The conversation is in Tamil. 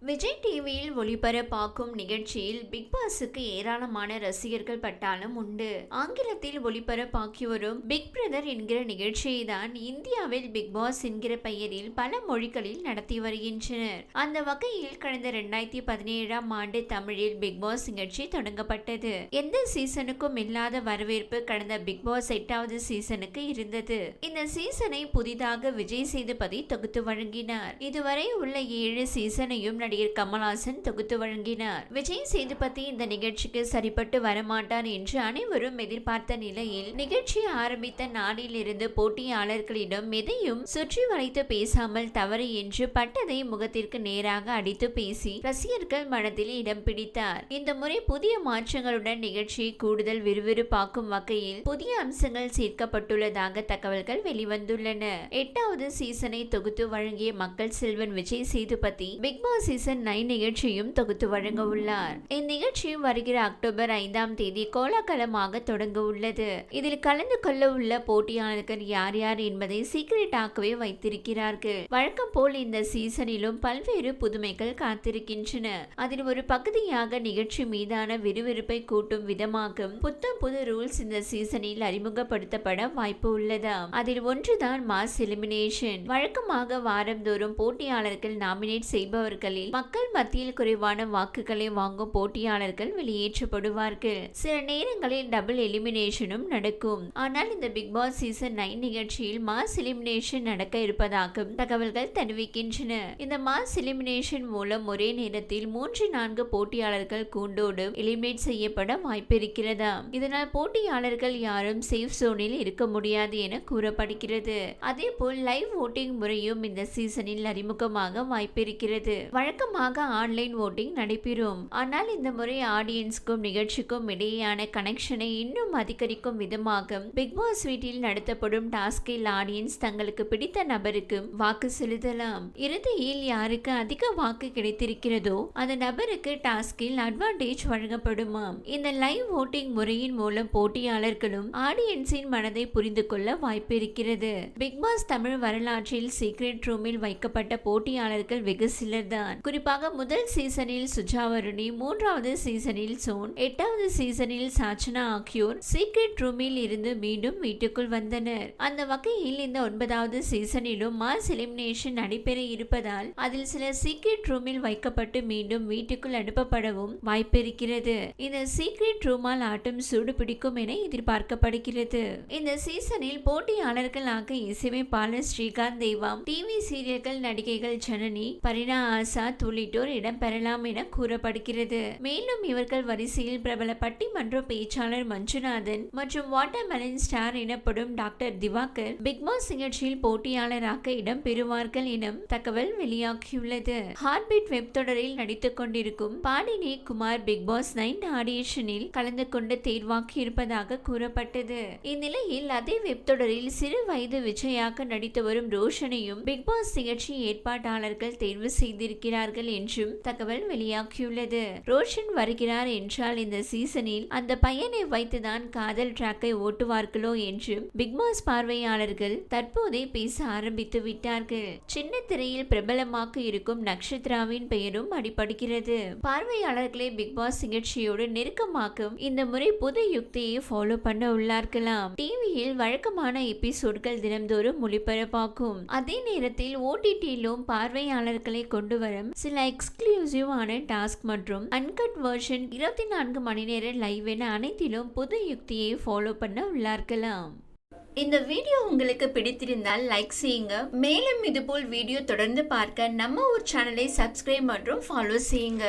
விஜய் டிவியில் ஒளிபரப்பாக்கும் நிகழ்ச்சியில் பிக் பாஸுக்கு ஏராளமான ரசிகர்கள் பட்டாலும் உண்டு. ஆங்கிலத்தில் ஒளிபரப்பாக்கி வரும் பிக் பிரதர் என்கிற நிகழ்ச்சியை தான் இந்தியாவில் பிக் பாஸ் என்கிற பெயரில் பல மொழிகளில் நடத்தி வருகின்றனர். அந்த வகையில் கடந்த இரண்டாயிரத்தி பதினேழாம் ஆண்டு தமிழில் பிக் பாஸ் நிகழ்ச்சி தொடங்கப்பட்டது. எந்த சீசனுக்கும் இல்லாத வரவேற்பு கடந்த பிக் பாஸ் எட்டாவது சீசனுக்கு இருந்தது. இந்த சீசனை புதிதாக விஜய் சேதுபதி தொகுத்து வழங்கினார். இதுவரை உள்ள ஏழு சீசனையும் நடிகர் கமல்ஹாசன் தொகுத்து வழங்கினார். விஜய் சேதுபதி இந்த நிகழ்ச்சிக்கு சரிப்பட்டு வரமாட்டார் என்று அனைவரும் எதிர்பார்த்த நிலையில் நிகழ்ச்சி ஆரம்பித்த நாளிலிருந்து போட்டியாளர்களிடம் எதையும் சுற்றி வளைத்து பேசாமல் தவறு என்று பட்டதை முகத்திற்கு நேராக அடித்து பேசி ரசிகர்கள் மனதில் இடம் பிடித்தார். இந்த முறை புதிய மாற்றங்களுடன் நிகழ்ச்சியை கூடுதல் விறுவிறுப்பாக்கும் வகையில் புதிய அம்சங்கள் சேர்க்கப்பட்டுள்ளதாக தகவல்கள் வெளிவந்துள்ளன. எட்டாவது சீசனை தொகுத்து வழங்கிய மக்கள் Selvan Vijay Sethupathi Bigg Boss season nine நிகழ்ச்சியும் தொகுத்து வழங்க உள்ளார் இந்நிகழ்ச்சி வருகிற அக்டோபர் ஐந்தாம் தேதி கோலாகலமாக தொடங்க உள்ளது. இதில் கலந்து கொள்ள உள்ள போட்டியாளர்கள் யார் யார் என்பதை சீக்கிரட்டாகவே வைத்திருக்கிறார்கள். வழக்கம் போல் இந்த சீசனிலும் பல்வேறு புதுமைகள் காத்திருக்கின்றன. அதில் ஒரு பகுதியாக நிகழ்ச்சி மீதான விறுவிறுப்பை கூட்டும் விதமாக புத்தம் புது ரூல்ஸ் இந்த சீசனில் அறிமுகப்படுத்தப்பட வாய்ப்பு உள்ளதாம். அதில் ஒன்றுதான் மாஸ் எலிமினேஷன் வழக்கமாக வாரந்தோறும் போட்டியாளர்கள் நாமினேட் செய்பவர்களில் மக்கள் மத்தியில் குறைவான வாக்குகளை வாங்கும் போட்டியாளர்கள் வெளியேற்றப்படுவார்கள். சில நேரங்களில் டபுள் எலிமினேஷனும் நடக்கும். ஆனால் இந்த பிக் பாஸ் சீசன் நைன் நிகழ்ச்சியில் மாஸ் எலிமினேஷன் நடக்க இருப்பதாக தகவல்கள் தெரிவிக்கின்றன. இந்த மாஸ் எலிமினேஷன் மூலம் ஒரே நேரத்தில் மூன்று நான்கு போட்டியாளர்கள் கூண்டோடு எலிமினேட் செய்யப்பட வாய்ப்பிருக்கிறதா? இதனால் போட்டியாளர்கள் யாரும் சேஃப் சோனில் இருக்க முடியாது என கூறப்படுகிறது. அதே போல் லைவ் ஓட்டிங் முறையும் இந்த சீசனில் அறிமுகமாக வாய்ப்பிருக்கிறது. வழக்கமாக ஆன்லைன் ஓட்டிங் நடைபெறும். ஆனால் இந்த முறை ஆடியன்ஸ்க்கும் நிகழ்ச்சிக்கும் இடையேயான கனெக்ஷனை இன்னும் அதிகரிக்கும் விதமாக பிக் பாஸ் வீட்டில் நடத்தப்படும் டாஸ்கில் ஆடியன்ஸ் தங்களுக்கு பிடித்த நபருக்கு வாக்கு செலுத்தலாம். இறுதியில் யாருக்கு அதிக வாக்கு கிடைத்திருக்கிறதோ அந்த நபருக்கு டாஸ்கில் அட்வான்டேஜ் வழங்கப்படுமாம் இந்த லைவ் ஓட்டிங் முறையின் மூலம் போட்டியாளர்களும் ஆடியன்ஸின் மனதை புரிந்து கொள்ள வாய்ப்பு இருக்கிறது. பிக் பாஸ் தமிழ் வரலாற்றில் சீக்ரெட் ரூமில் வைக்கப்பட்ட போட்டியாளர்கள் வெகு சிலர் தான் குறிப்பாக முதல் சீசனில் சுஜாவருணி மூன்றாவது சீசனில் சோன் எட்டாவது சீசனில் சாச்சனா ஆகியோர் சீக்ரெட் ரூமில் இருந்து மீண்டும் வீட்டுக்குள் வந்தனர். அந்த வகையில் இந்த ஒன்பதாவது சீசனிலும் மாஸ் எலிமினேஷன் நடைபெற இருப்பதால் அதில் சில சீக்ரெட் ரூமில் வைக்கப்பட்டு மீண்டும் வீட்டுக்குள் அனுப்பப்படவும் வாய்ப்பிருக்கிறது. இந்த சீக்ரெட் ரூமால் ஆட்டம் சூடு பிடிக்கும் என எதிர்பார்க்கப்படுகிறது. இந்த சீசனில் போட்டியாளர்களாக இசையமைப்பாளர் ஸ்ரீகாந்த் தேவாம் டிவி சீரியல்கள் நடிகைகள் ஜனனி பரிணா ஆசாத் உள்ளிட்டோர் இடம்பெறலாம் என கூறப்படுகிறது. மேலும் இவர்கள் வரிசையில் பிரபல பட்டிமன்ற பேச்சாளர் மஞ்சுநாதன் மற்றும் வாட்டர்மெலன் ஸ்டார் எனப்படும் டாக்டர் திவாகர் பிக்பாஸ் நிகழ்ச்சியில் போட்டியாளராக இடம் பெறுவார்கள் என தகவல் வெளியாகியுள்ளது. ஹார்ட்பீட் வெப் தொடரில் நடித்துக் கொண்டிருக்கும் Padini Kumar Bigg Boss nine ஆடியேஷனில் கலந்து கொண்டு தேர்வாக்கி இருப்பதாக கூறப்பட்டது. இந்நிலையில் அதே வெப் தொடரில் சிறு வயது விஜயாக நடித்து வரும் ரோஷனையும் பிக்பாஸ் நிகழ்ச்சி ஏற்பாட்டாளர்கள் தேர்வு வருகிறார்கள் என்றும் தகவல் வெளியாகியுள்ளது. ரோஷன் வருகிறார் என்றால் இந்த சீசனில் அந்த பையனை வைத்துதான் காதல் ட்ராக்கை ஓட்டுவார்களோ என்றும் பிக்பாஸ் பார்வையாளர்கள் தற்போதே பேச ஆரம்பித்து விட்டார்கள். சின்ன திரையில் பிரபலமாக இருக்கும் நக்ஷத்ராவின் பெயரும் அடிபடுகிறது. பார்வையாளர்களை பிக்பாஸ் நிகழ்ச்சியோடு நெருக்கமாக்கும் இந்த முறை புது யுக்தியை ஃபாலோ பண்ண உள்ளார்களாம். டிவியில் வழக்கமான எபிசோட்கள் தினம்தோறும் ஒளிபரப்பாகும். அதே நேரத்தில் ஓடிடியிலும் பார்வையாளர்களை கொண்டு வரும் சில எக்ஸ்க்ளூசிவான டாஸ்க் மற்றும் அன்கட் வெர்ஷன் இருபத்தி நான்கு மணி நேர லைவ் என அனைத்திலும் புது யுக்தியை ஃபாலோ பண்ண உள்ளார்களாம். இந்த வீடியோ உங்களுக்கு பிடித்திருந்தால் லைக் செய்யுங்க. மேலும் இதுபோல் வீடியோ தொடர்ந்து பார்க்க நம்ம ஒரு சேனலை சப்ஸ்கிரைப் மற்றும் ஃபாலோ செய்யுங்க.